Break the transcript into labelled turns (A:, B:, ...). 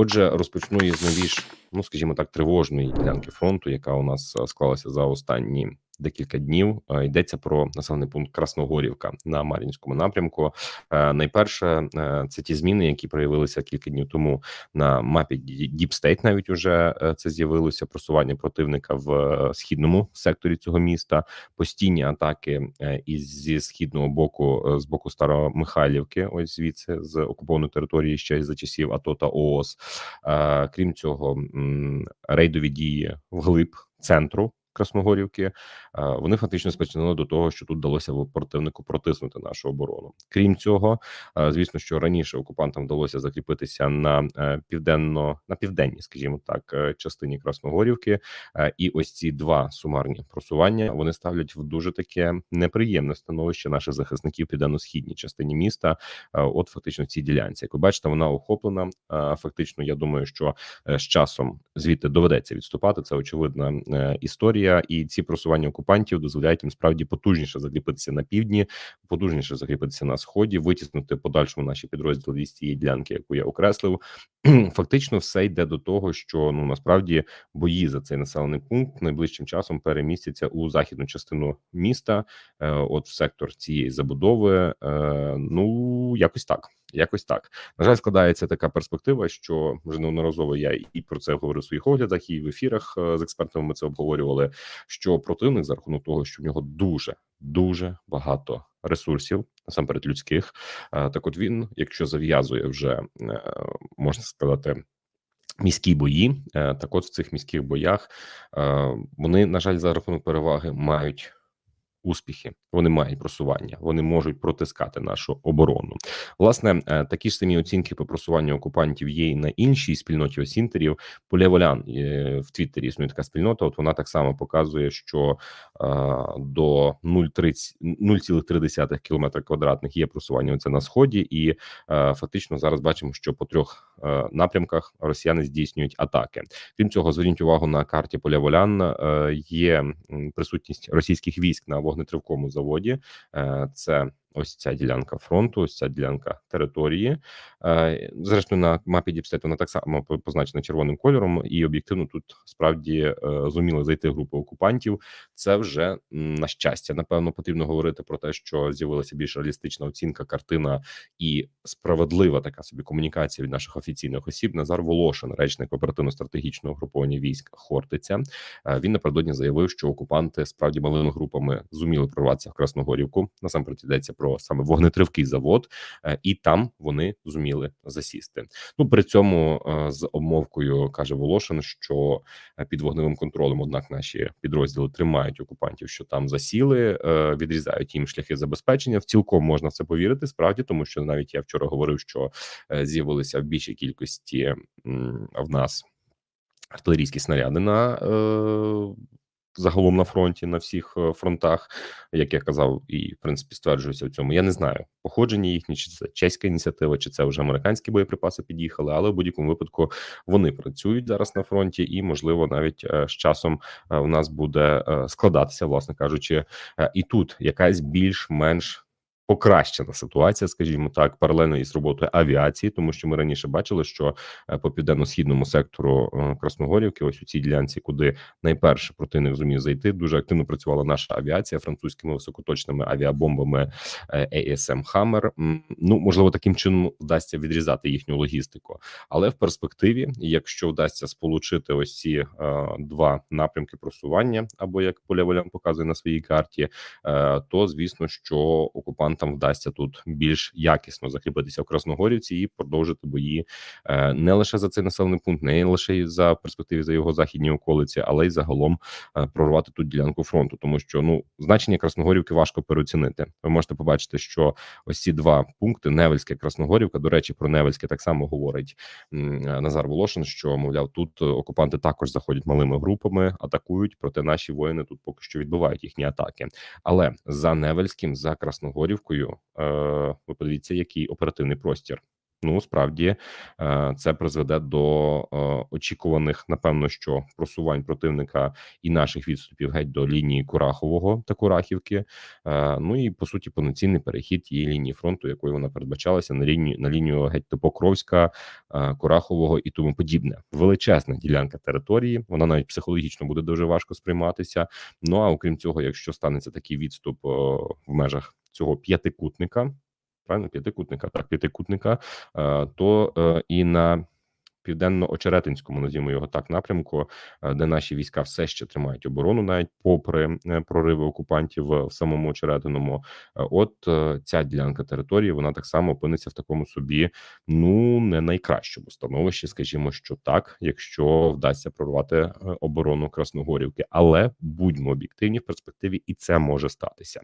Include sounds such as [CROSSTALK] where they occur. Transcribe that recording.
A: Отже, розпочну із найбільш, ну скажімо так, тривожної ділянки фронту, яка у нас е, склалася за останні декілька днів. Е, Йдеться про населений пункт Красногорівка на Мар'їнському напрямку. Е, Найперше, е, це ті зміни, які проявилися кілька днів тому на мапі State Навіть уже це з'явилося просування противника в східному секторі цього міста. Постійні атаки із зі східного боку, з боку Старомихайлівки, ось звідси з окупованої території ще за часів АТО та ООС. Крім цього, рейдові дії вглиб центру. Красногорівки е, вони фактично спричинили до того, що тут вдалося противнику протиснути нашу оборону. Крім цього, е, звісно, що раніше окупантам вдалося закріпитися на е, південно на південній, скажімо так, частині Красногорівки. І ось ці два сумарні просування вони ставлять в дуже таке неприємне становище наших захисників південно-східній частині міста. От фактично в цій ділянці. Як ви бачите, вона охоплена. Фактично, я думаю, що з часом звідти доведеться відступати. Це очевидна е, історія, і ці просування окупантів дозволяють їм справді потужніше закріпитися на півдні, потужніше закріпитися на сході, витіснути подальшому наші підрозділи з цієї ділянки, яку я окреслив. [CLEARS THROAT] Фактично, все йде до того, що ну насправді бої за цей населений пункт найближчим часом перемістяться у західну частину міста, е, от в сектор цієї забудови. Е, ну якось так. Якось так на жаль, складається така перспектива, що вже неодноразово я і про це говорив у своїх оглядах, і в ефірах е, з експертами ми це обговорювали. Що противник за рахунок того, що в нього дуже дуже багато ресурсів, насамперед людських, е, так от він, якщо зав'язує вже е, можна сказати. Міські бої, так от в цих міських боях вони, на жаль, за рахунок переваги мають успіхи, вони мають просування, вони можуть протискати нашу оборону. Власне, е, такі ж самі оцінки по просуванню окупантів є і на іншій спільноті осінтерів. Полєволян е, в Твіттері існує така спільнота. От вона так само показує, що е, до 0,30 0,3 кілометра квадратних є просування. Це на сході, і фактично зараз бачимо, що по трьох напрямках росіяни здійснюють атаки. Крім цього, зверніть увагу на карті поля Волян. е, Є присутність російських військ на вогнетривкому заводі. Е, Це ось ця ділянка фронту, ось ця ділянка території. Е, Зрештою, на мапі Діпстет вона так само позначена червоним кольором, і об'єктивно тут справді е, зуміли зайти групи окупантів. Це вже на щастя. Напевно, потрібно говорити про те, що з'явилася більш реалістична оцінка, картина і справедлива така собі комунікація від наших офіційних осіб. Назар Волошин, речник оперативно-стратегічного груповання військ Хортиця. Е, Він напередодні заявив, що окупанти справді малими групами зуміли прорватися в Красногорівку. Насамперед йдеться про саме вогнетривкий завод, е, і там вони зуміли засісти. Ну при цьому е, з обмовкою каже Волошин, що е, під вогневим контролем, однак, наші підрозділи тримають окупантів, що там засіли, відрізають їм шляхи забезпечення. В цілком можна в це повірити, справді, тому що навіть я вчора говорив, що з'явилися в більшій кількості в нас артилерійські снаряди на загалом на фронті на всіх е, фронтах, як я казав, і в принципі стверджується в цьому. Я не знаю походження їхні, чи це чеська ініціатива, чи це вже американські боєприпаси під'їхали, але в будь-якому випадку вони працюють зараз на фронті, і можливо навіть е, з часом е, у нас буде складатися, власне кажучи, і тут якась більш-менш. Покращена ситуація, скажімо так, паралельно із роботою авіації, тому що ми раніше бачили, що е, по південно-східному сектору е, Красногорівки, ось у цій ділянці, куди найперше противник зумів зайти, дуже активно працювала наша авіація французькими високоточними авіабомбами е, ASM Hammer. Ну можливо, таким чином вдасться відрізати їхню логістику, але в перспективі, якщо вдасться сполучити ось ці два напрямки просування, або як Поля показує на своїй карті, то звісно, що окупантам вдасться тут більш якісно закріпитися в Красногорівці і продовжити бої е, не лише за цей населений пункт, не лише за перспективі за його західні околиці, але й загалом е, прорвати тут ділянку фронту, тому що ну значення Красногорівки важко переоцінити. Ви можете побачити, що ось ці два пункти Невельське Красногорівка. До речі, про Невельське так само говорить Назар Волошин, що мовляв, тут е, окупанти також заходять малими групами, атакують, проте наші воїни тут поки що відбивають їхні атаки. Але за Невельським, за Красногорівкою, е, ви подивіться, який оперативний простір. Ну справді е, це призведе до е, очікуваних, напевно, що просувань противника і наших відступів геть до лінії Курахового та Курахівки. Е, Ну і по суті повноцінний перехід тієї лінії фронту, якою вона передбачалася на лінію на лінію геть до Покровська, Курахового і тому подібне. Величезна ділянка території. Вона навіть психологічно буде дуже важко сприйматися. Ну а окрім цього, якщо станеться такий відступ в межах цього п'ятикутника. Правильно, п'ятикутника, так, п'ятикутника, е, то е, і на південно-очеретинському, назвімо його так, напрямку, е, де наші війська все ще тримають оборону, навіть попри прориви окупантів в самому очеретиному. От ця ділянка території вона так само опиниться в такому собі, ну не найкращому становищі, скажімо, що так, якщо вдасться прорвати оборону Красногорівки, але будьмо об'єктивні в перспективі, і це може статися.